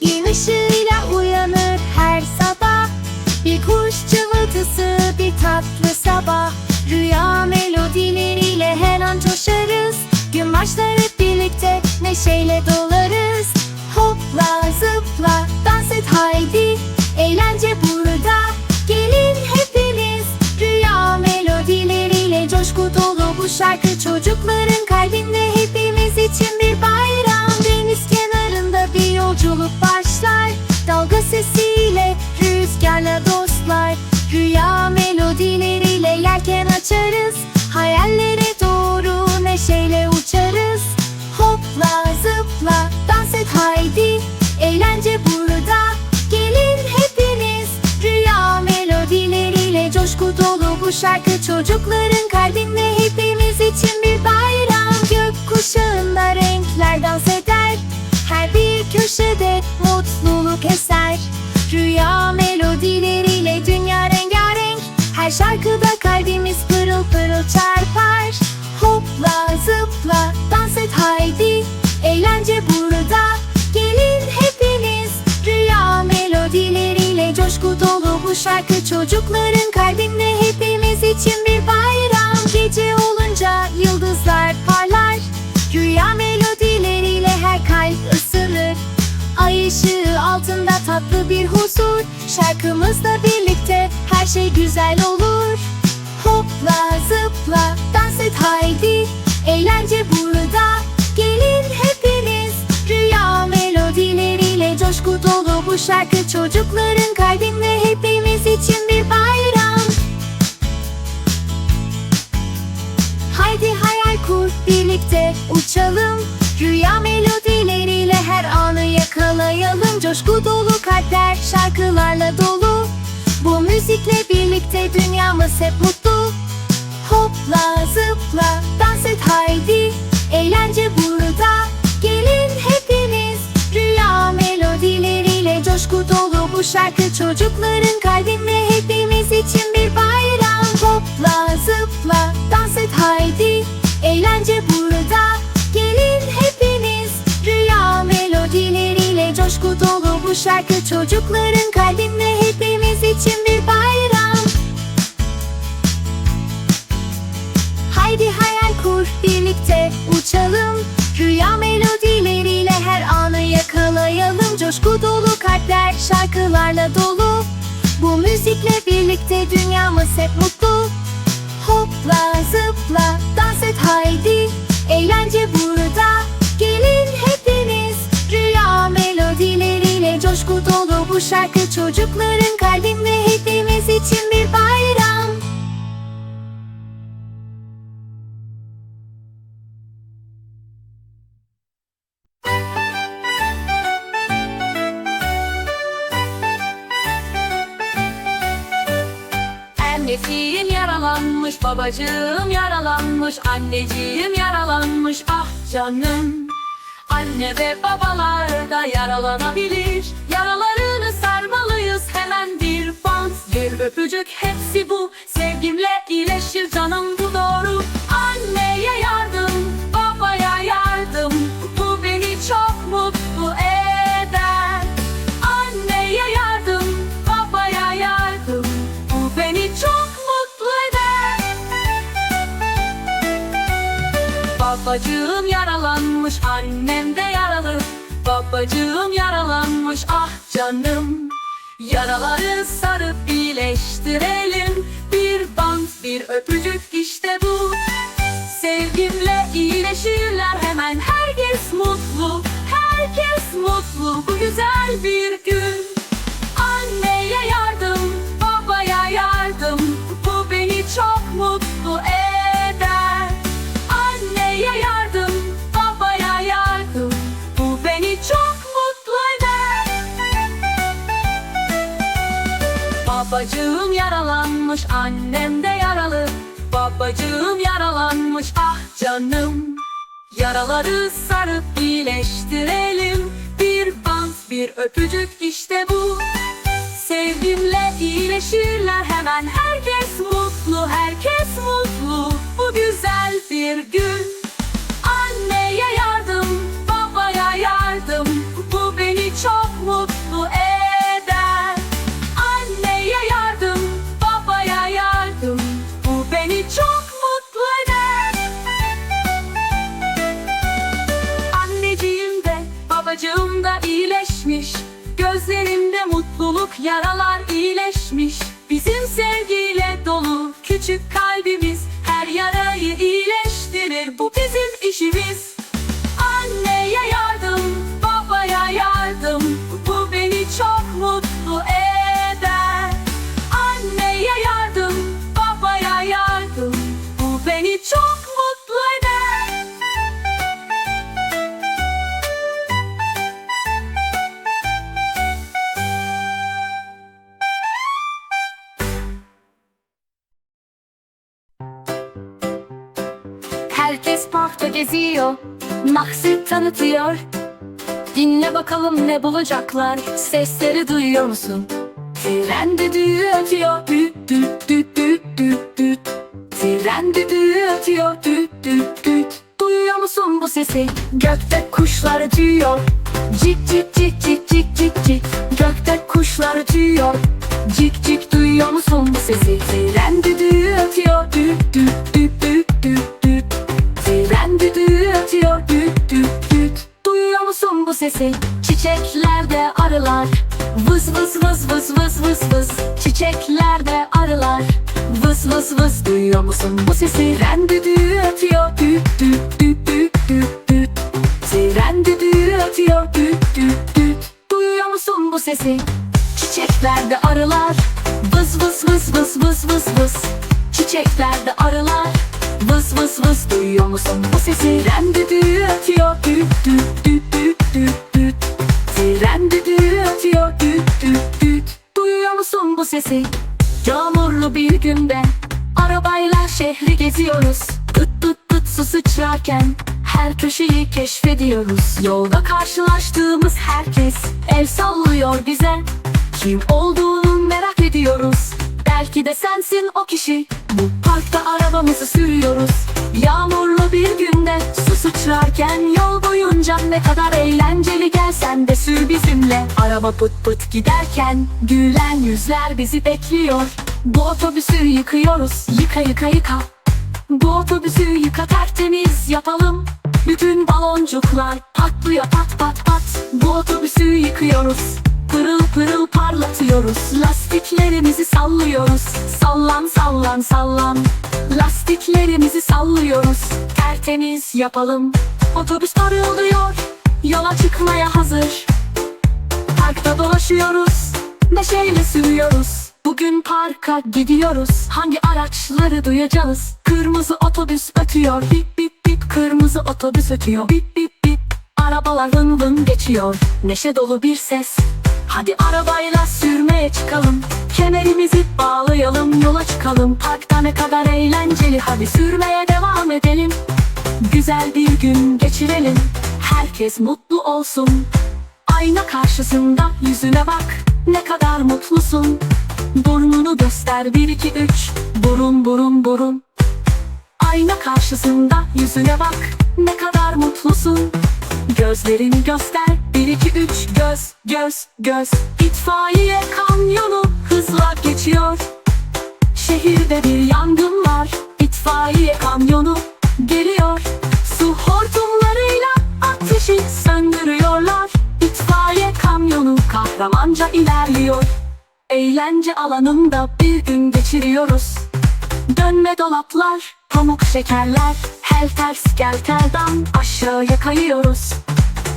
Gün ışığıyla uyanır her sabah. Bir kuş cıvıltısı bir tatlı sabah. Rüya melodileriyle her an coşarız. Gün başlar hep birlikte neşeyle dolarız. Hopla zıpla dans et haydi. Eğlence burada. Gelin hepiniz. Rüya melodileriyle coşku dolu bu şarkı Çocukların Sesiyle rüzgarla dostlar. Rüya melodileriyle yelken açarız. Hayallere doğru neşeyle uçarız. Hopla zıpla dans et haydi. Eğlence burada. Gelin hepiniz. Rüya melodileriyle coşku dolu bu şarkı Çocukların Her şarkıda kalbimiz pırıl pırıl çarpar. Hopla zıpla dans et haydi. Eğlence burada. Gelin hepiniz Rüya melodileriyle coşku dolu bu şarkı Çocukların kalbinde hepimiz için bir bayram. Gece olunca yıldızlar parlar. Rüya melodileriyle her kalp ısınır. Ay ışığı altında tatlı bir huzur. Şarkımızla birlikte şey güzel olur. Hopla zıpla dans et haydi. Eğlence burada. Gelin hepiniz. Rüya melodileriyle coşku dolu bu şarkı Çocukların kalbinde hepimiz için bir bayram. Haydi hayal kur birlikte uçalım. Rüya melodileriyle her anı yakalayalım. Coşku dolu kalpler şarkılarla dolu Bu müzikle birlikte dünyamız hep mutlu. Hopla zıpla dans et haydi. Eğlence burada. Gelin hepiniz Rüya melodileriyle coşku dolu bu şarkı Çocukların kalbinde hepimiz için bir bayram. Hopla zıpla dans et haydi. Eğlence burada. Gelin hepiniz Rüya melodileriyle coşku dolu bu şarkı Çocukların kalbinde Coşku dolu kalpler şarkılarla dolu. Bu müzikle birlikte dünyamız hep mutlu. Hopla zıpla dans et haydi. Eğlence burada. Gelin hepiniz Rüya melodileriyle coşku dolu bu şarkı Çocukların kalbinde hepimiz için bir bayram yaralanmış, babacığım yaralanmış, anneciğim yaralanmış, ah canım. Anne ve babalar da yaralanabilir. Yaralarını sarmalıyız hemen bir bant, bir öpücük hepsi bu. Sevgimle iyileşir canım bu doğru. Anneye yardım, Babacığım yaralanmış, annem de yaralı. Babacığım yaralanmış, ah canım. Yaraları sarıp iyileştirelim. Bir bant, bir öpücük işte bu. Sevgimle iyileşirler hemen herkes mutlu. Herkes mutlu, bu güzel bir Babacığım yaralanmış, annem de yaralı. Babacığım yaralanmış, ah canım. Yaraları sarıp iyileştirelim. Bir bant, bir öpücük işte bu. Sevgimle iyileşirler hemen herkes mutlu, herkes Herkes parkta geziyor, Mahsit tanıtıyor. Dinle bakalım ne bulacaklar, sesleri duyuyor musun? Tren düdüğü ötüyor, düt düt düt düt düt düt. Tren düdüğü ötüyor, düt düt düt. Duyuyor musun bu sesi? Gökte kuşlar ötüyor. Cik cik cik cik cik cik cik. Gökte kuşlar ötüyor. Cik cik duyuyor musun bu sesi? Tren düdüğü sesi? Çiçeklerde arılar Vız vız vız vız vız vız vız Çiçeklerde arılar Vız vız vız duyuyor musun bu sesi? Tren düdüğü ötüyor düt düt düt düt düt düt Tren düdüğü ötüyor düt düt düt Duyuyor musun bu sesi? Yağmurlu bir günde Arabayla şehri geziyoruz Tıt tıt tıt su sıçrarken Her köşeyi keşfediyoruz. Yolda karşılaştığımız herkes El sallıyor bize. Kim olduğunu merak ediyoruz. Belki de sensin o kişi. Bu parkta arabamızı sürüyoruz. Yağmurlu bir günde su sıçrarken Yol boyunca ne kadar eğlenceli Gelsen de sür bizimle. Araba pıt pıt giderken Gülen yüzler bizi bekliyor. Bu otobüsü yıkıyoruz. Yıka yıka yıka. Bu otobüsü yıka tertemiz yapalım Bütün baloncuklar patlıyor pat pat pat. Bu otobüsü yıkıyoruz. Pırıl pırıl parlatıyoruz. Lastiklerimizi sallıyoruz. Sallan sallan sallan. Lastiklerimizi sallıyoruz. Tertemiz yapalım. Otobüs parıldıyor. Yola çıkmaya hazır. Parkta dolaşıyoruz. Neşeyle sürüyoruz. Bugün parka gidiyoruz. Hangi araçları duyacağız? Kırmızı otobüs ötüyor. Bip bip bip Kırmızı otobüs ötüyor. Bip bip bip. Arabalar vın vın geçiyor. Neşe dolu bir ses. Hadi arabayla sürmeye çıkalım. Kemerimizi bağlayalım yola çıkalım. Parkta ne kadar eğlenceli. Hadi sürmeye devam edelim. Güzel bir gün geçirelim. Herkes mutlu olsun. Ayna karşısında yüzüne bak. Ne kadar mutlusun. Burnunu göster bir iki üç. Burun burun burun Ayna karşısında yüzüne bak Ne kadar mutlusun. Gözlerini göster bir iki üç Göz göz göz. İtfaiye kamyonu hızla geçiyor. Şehirde bir yangın var İtfaiye kamyonu geliyor. Su hortumlarıyla ateşi söndürüyorlar. İtfaiye kamyonu kahramanca ilerliyor. Eğlence alanında bir gün geçiriyoruz. Dönme dolaplar, pamuk şekerler Helter skelterden aşağıya kayıyoruz.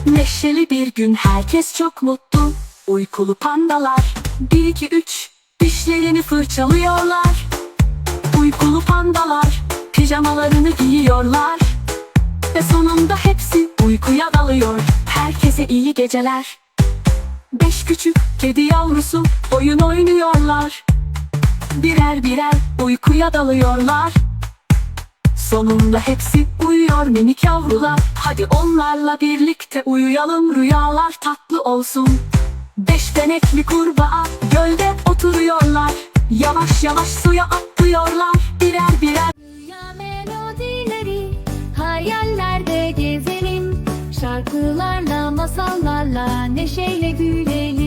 Neşeli bir gün herkes çok mutlu. Uykulu pandalar Bir iki üç dişlerini fırçalıyorlar. Uykulu pandalar pijamalarını giyiyorlar. Ve sonunda hepsi uykuya dalıyor. Herkese iyi geceler. Beş küçük kedi yavrusu oyun oynuyorlar. Birer birer uykuya dalıyorlar Sonunda hepsi uyuyor minik yavrular. Hadi onlarla birlikte uyuyalım rüyalar tatlı olsun. Beş denekli kurbağa gölde oturuyorlar. Yavaş yavaş suya atlıyorlar. Birer birer Rüya melodileri hayallerde gezelim. Şarkılarla masallarla neşeyle gülelim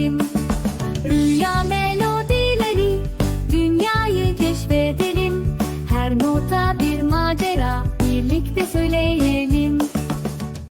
de söyleyemem.